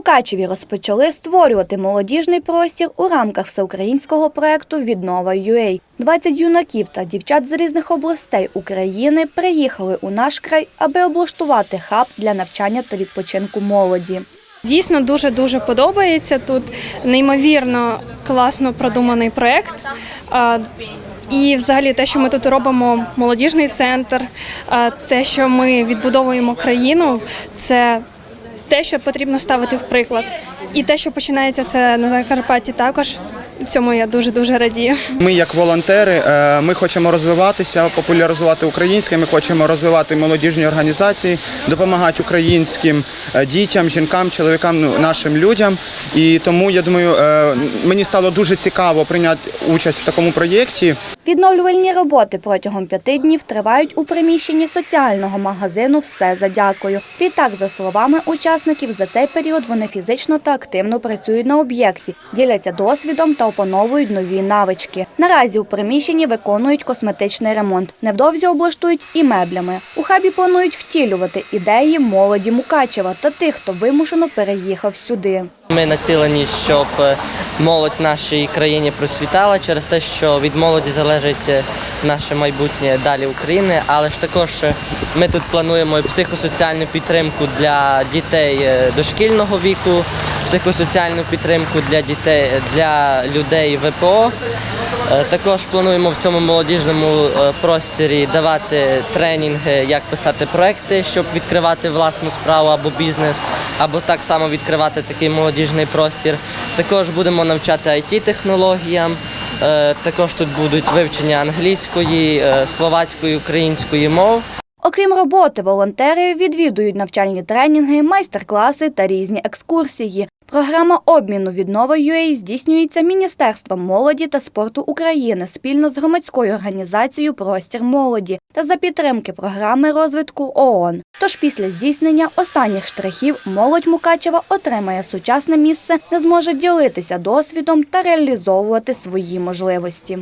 Мукачеві розпочали створювати молодіжний простір у рамках всеукраїнського проекту Віднова UA. 20 юнаків та дівчат з різних областей України приїхали у наш край, аби облаштувати хаб для навчання та відпочинку молоді. Дійсно дуже дуже подобається тут. Неймовірно класно продуманий проект. І взагалі те, що ми тут робимо молодіжний центр, те, що ми відбудовуємо країну, це те, що потрібно ставити в приклад. І те, що починається це на Закарпатті, також цьому я дуже дуже радію. Ми, як волонтери, е, ми хочемо розвиватися, популяризувати українське. Ми хочемо розвивати молодіжні організації, допомагати українським е, дітям, жінкам, чоловікам, ну, нашим людям. І тому я думаю, е, мені стало дуже цікаво прийняти участь в такому проєкті. Відновлювальні роботи протягом п'яти днів тривають у приміщенні соціального магазину Все за дякую. Відтак, за словами учасників, за цей період вони фізично та активно працюють на об'єкті, діляться досвідом та опановують нові навички. Наразі у приміщенні виконують косметичний ремонт. Невдовзі облаштують і меблями. У хабі планують втілювати ідеї молоді Мукачева та тих, хто вимушено переїхав сюди. Ми націлені, щоб молодь в нашій країні процвітала через те, що від молоді залежить е, наше майбутнє далі України. Але ж також е, ми тут плануємо психосоціальну підтримку для дітей е, дошкільного віку, психосоціальну підтримку для дітей для людей ВПО. Е, Також плануємо в цьому молодіжному е, просторі давати тренінги, як писати проекти, щоб відкривати власну справу або бізнес, або так само відкривати такий молодіжний простір. Також будемо навчати IT-технологіям. Е, Також тут будуть вивчення англійської, словацької, української мов. Окрім роботи, волонтери відвідують навчальні тренінги, майстер-класи та різні екскурсії. Програма обміну віднова UA здійснюється Міністерством молоді та спорту України спільно з громадською організацією Простір молоді та за підтримки програми розвитку ООН. Тож після здійснення останніх штрихів молодь Мукачева отримає сучасне місце, де зможе ділитися досвідом та реалізовувати свої можливості.